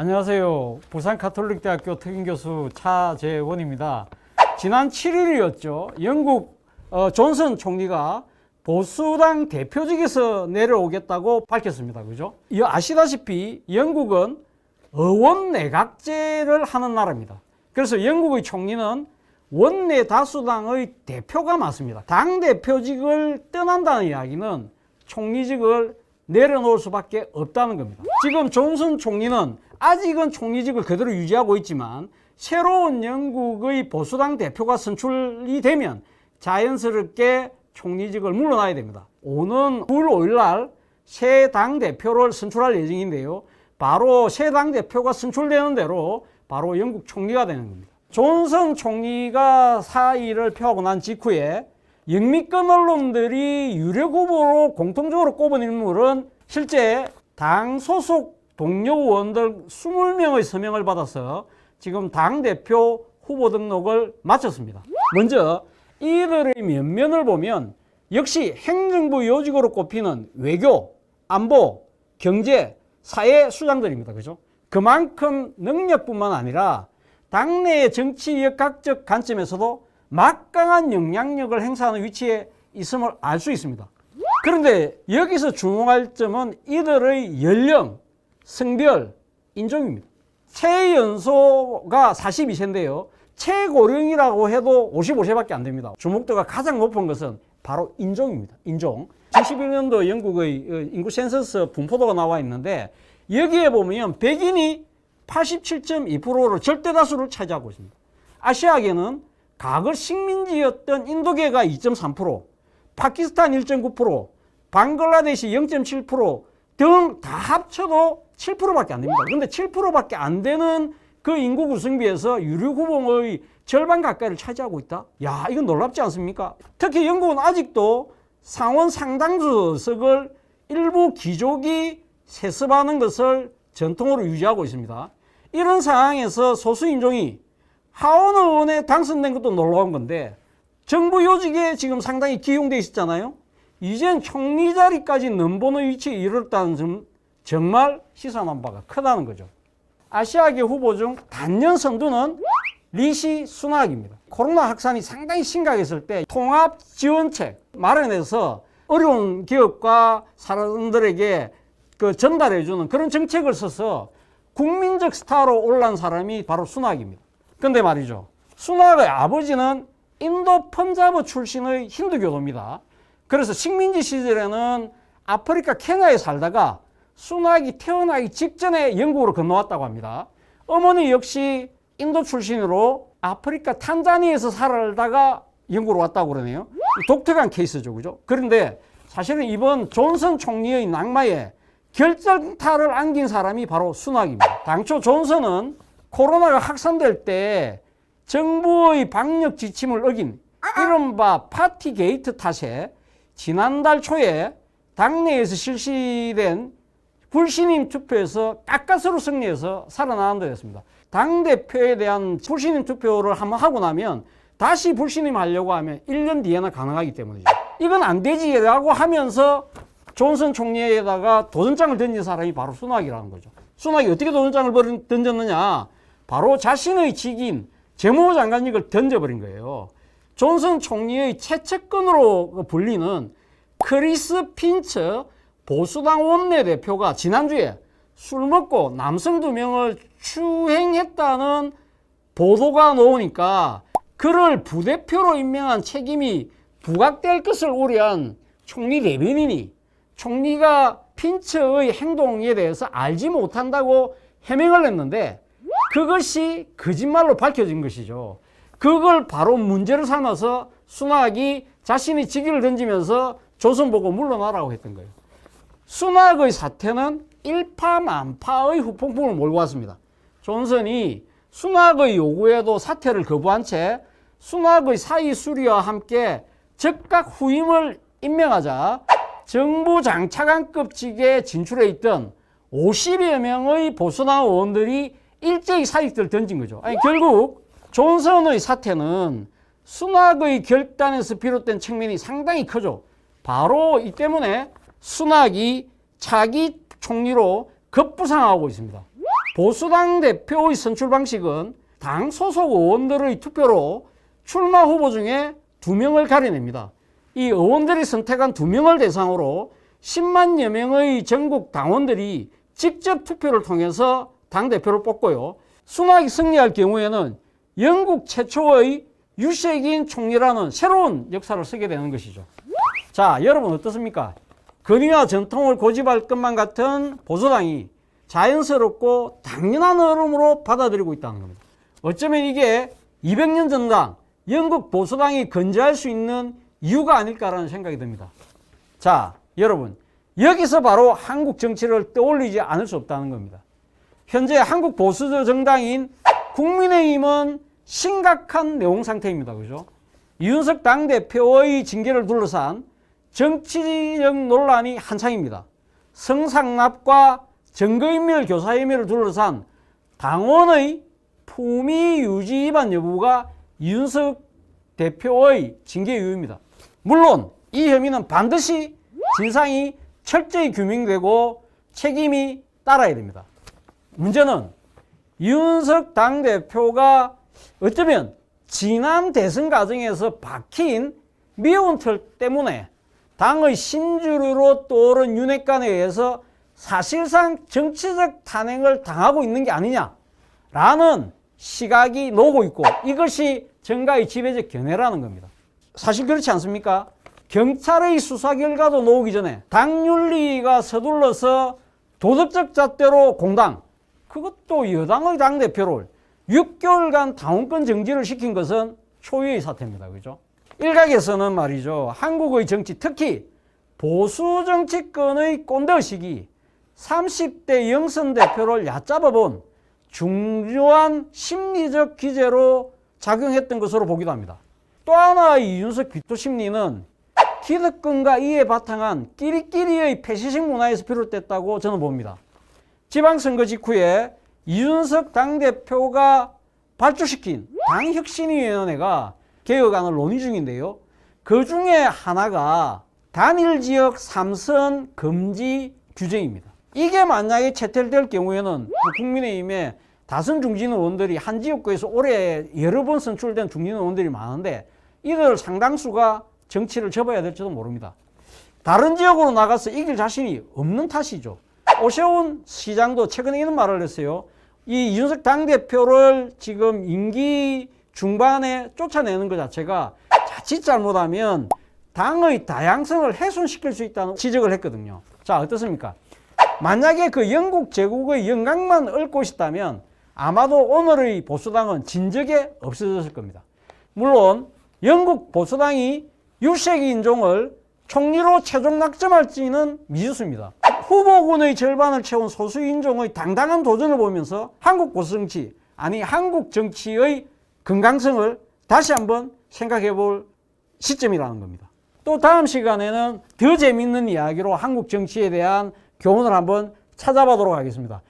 안녕하세요. 부산 가톨릭대학교 특임교수 차재원입니다. 지난 7일이었죠. 영국 어, 존슨 총리가 보수당 대표직에서 내려오겠다고 밝혔습니다. 그죠? 이 아시다시피 영국은 의원 내각제를 하는 나라입니다. 그래서 영국의 총리는 원내 다수당의 대표가 맞습니다. 당 대표직을 떠난다는 이야기는 총리직을 내려놓을 수밖에 없다는 겁니다. 지금 존슨 총리는 아직은 총리직을 그대로 유지하고 있지만 새로운 영국의 보수당 대표가 선출이 되면 자연스럽게 총리직을 물러나야 됩니다. 오는 9월 5일 날 새 당 대표를 선출할 예정인데요. 바로 새 당 대표가 선출되는 대로 바로 영국 총리가 되는 겁니다. 존슨 총리가 사의를 표하고 난 직후에 영미권 언론들이 유력 후보로 공통적으로 꼽은 인물은 실제 당 소속 동료 의원들 20명의 서명을 받아서 지금 당 대표 후보 등록을 마쳤습니다. 먼저 이들의 면면을 보면 역시 행정부 요직으로 꼽히는 외교, 안보, 경제, 사회 수장들입니다. 그죠? 그만큼 능력뿐만 아니라 당내의 정치적 각적 관점에서도 막강한 영향력을 행사하는 위치에 있음을 알 수 있습니다. 그런데 여기서 주목할 점은 이들의 연령, 성별, 인종입니다. 최연소가 42세인데요. 최고령이라고 해도 55세밖에 안 됩니다. 주목도가 가장 높은 것은 바로 인종입니다. 인종. 71년도 영국의 어, 인구 센서스 분포도가 나와 있는데 여기에 보면 백인이 87.2%로 절대 다수를 차지하고 있습니다. 아시아계는 과거 식민지였던 인도계가 2.3%, 파키스탄 1.9%, 방글라데시 0.7%등 다 합쳐도 7%밖에 안 됩니다. 근데 7%밖에 안 되는 그 인구 구성비에서 유력 후보의 절반 가까이를 차지하고 있다? 야, 이건 놀랍지 않습니까? 특히 영국은 아직도 상원 상당수석을 일부 귀족이 세습하는 것을 전통으로 유지하고 있습니다. 이런 상황에서 소수 인종이 하원 의원에 당선된 것도 놀라운 건데 정부 요직에 지금 상당히 기용돼 있었잖아요. 이젠 총리 자리까지 넘보는 위치에 이르렀다는 점 정말 시사한 바가 크다는 거죠. 아시아계 후보 중 단연 선두는 리시 수낙입니다. 코로나 확산이 상당히 심각했을 때 통합 지원책 마련해서 어려운 기업과 사람들에게 그 전달해주는 그런 정책을 써서 국민적 스타로 올라온 사람이 바로 수낙입니다. 근데 말이죠. 수낙의 아버지는 인도 펀자브 출신의 힌두교도입니다. 그래서 식민지 시절에는 아프리카 케냐에 살다가 수낙이 태어나기 직전에 영국으로 건너왔다고 합니다. 어머니 역시 인도 출신으로 아프리카 탄자니에서 살다가 영국으로 왔다고 그러네요. 독특한 케이스죠, 그죠? 그런데 사실은 이번 존슨 총리의 낙마에 결정타를 안긴 사람이 바로 수낙입니다. 당초 존슨은 코로나가 확산될 때 정부의 방역 지침을 어긴 이른바 파티 게이트 탓에 지난달 초에 당내에서 실시된 불신임 투표에서 가까스로 승리해서 살아나는 데였습니다. 당대표에 대한 불신임 투표를 한번 하고 나면 다시 불신임 하려고 하면 1년 뒤에나 가능하기 때문이죠. 이건 안 되지라고 하면서 존슨 총리에다가 도전장을 던진 사람이 바로 수낙이라는 거죠. 수낙이 어떻게 도전장을 던졌느냐? 바로 자신의 직인 재무장관직을 던져버린 거예요. 존슨 총리의 최측근으로 불리는 크리스 핀처 보수당 원내대표가 지난주에 술 먹고 남성 두 명을 추행했다는 보도가 나오니까 그를 부대표로 임명한 책임이 부각될 것을 우려한 총리 대변인이 총리가 핀처의 행동에 대해서 알지 못한다고 해명을 했는데 그것이 거짓말로 밝혀진 것이죠. 그걸 바로 문제를 삼아서 순학이 자신이 직위를 던지면서 조선 보고 물러나라고 했던 거예요. 순학의 사태는 일파만파의 후폭풍을 몰고 왔습니다. 존슨이 순학의 요구에도 사퇴를 거부한 채 순학의 사의 수리와 함께 즉각 후임을 임명하자 정부 장차관급 직에 진출해 있던 50여 명의 보수당 의원들이 일제히 사익들을 던진 거죠. 아니, 결국 존슨의 사태는 순학의 결단에서 비롯된 측면이 상당히 크죠. 바로 이 때문에 순학이 차기 총리로 급부상하고 있습니다. 보수당 대표의 선출 방식은 당 소속 의원들의 투표로 출마 후보 중에 두 명을 가려냅니다. 이 의원들이 선택한 두 명을 대상으로 10만여 명의 전국 당원들이 직접 투표를 통해서 당 대표를 뽑고요. 순학이 승리할 경우에는 영국 최초의 유색인 총리라는 새로운 역사를 쓰게 되는 것이죠. 자, 여러분 어떻습니까? 권위와 전통을 고집할 것만 같은 보수당이 자연스럽고 당연한 흐름으로 받아들이고 있다는 겁니다. 어쩌면 이게 200년 전당 영국 보수당이 건재할 수 있는 이유가 아닐까라는 생각이 듭니다. 자, 여러분. 여기서 바로 한국 정치를 떠올리지 않을 수 없다는 겁니다. 현재 한국 보수 정당인 국민의힘은 심각한 내용 상태입니다. 그죠? 이윤석 당대표의 징계를 둘러싼 정치적 논란이 한창입니다. 성상납과 증거인멸 교사인멸을 둘러싼 당원의 품위 유지 위반 여부가 이윤석 대표의 징계 이유입니다. 물론 이 혐의는 반드시 진상이 철저히 규명되고 책임이 따라야 됩니다. 문제는 이윤석 당대표가 어쩌면 지난 대선 과정에서 박힌 미운 틀 때문에 당의 신주류로 떠오른 윤핵관에 의해서 사실상 정치적 탄핵을 당하고 있는 게 아니냐라는 시각이 나오고 있고 이것이 정가의 지배적 견해라는 겁니다. 사실 그렇지 않습니까? 경찰의 수사 결과도 나오기 전에 당윤리가 서둘러서 도덕적 잣대로 공당 그것도 여당의 당대표를 6개월간 당원권 정지를 시킨 것은 초유의 사태입니다. 그죠? 일각에서는 말이죠. 한국의 정치, 특히 보수 정치권의 꼰대의식이 30대 영선 대표를 얕잡아본 중요한 심리적 기제로 작용했던 것으로 보기도 합니다. 또 하나의 이윤석 비토 심리는 기득권과 이에 바탕한 끼리끼리의 패시식 문화에서 비롯됐다고 저는 봅니다. 지방선거 직후에 이준석 당대표가 발주시킨 당혁신위원회가 개혁 안을 논의 중인데요. 그 중에 하나가 단일 지역 삼선 금지 규정입니다. 이게 만약에 채택될 경우에는 국민의힘에 다선 중진 의원들이 한 지역구에서 올해 여러 번 선출된 중진 의원들이 많은데 이들 상당수가 정치를 접어야 될지도 모릅니다. 다른 지역으로 나가서 이길 자신이 없는 탓이죠. 오세훈 시장도 최근에 이런 말을 했어요. 이 이준석 당대표를 지금 임기 중반에 쫓아내는 것 자체가 자칫 잘못하면 당의 다양성을 훼손시킬 수 있다는 지적을 했거든요. 자, 어떻습니까? 만약에 그 영국 제국의 영광만 얻고 싶다면 아마도 오늘의 보수당은 진적에 없어졌을 겁니다. 물론 영국 보수당이 유색 인종을 총리로 최종 낙점할지는 미지수입니다. 후보군의 절반을 채운 소수 인종의 당당한 도전을 보면서 한국 보수 정치, 아니 한국 정치의 건강성을 다시 한번 생각해 볼 시점이라는 겁니다. 또 다음 시간에는 더 재밌는 이야기로 한국 정치에 대한 교훈을 한번 찾아보도록 하겠습니다.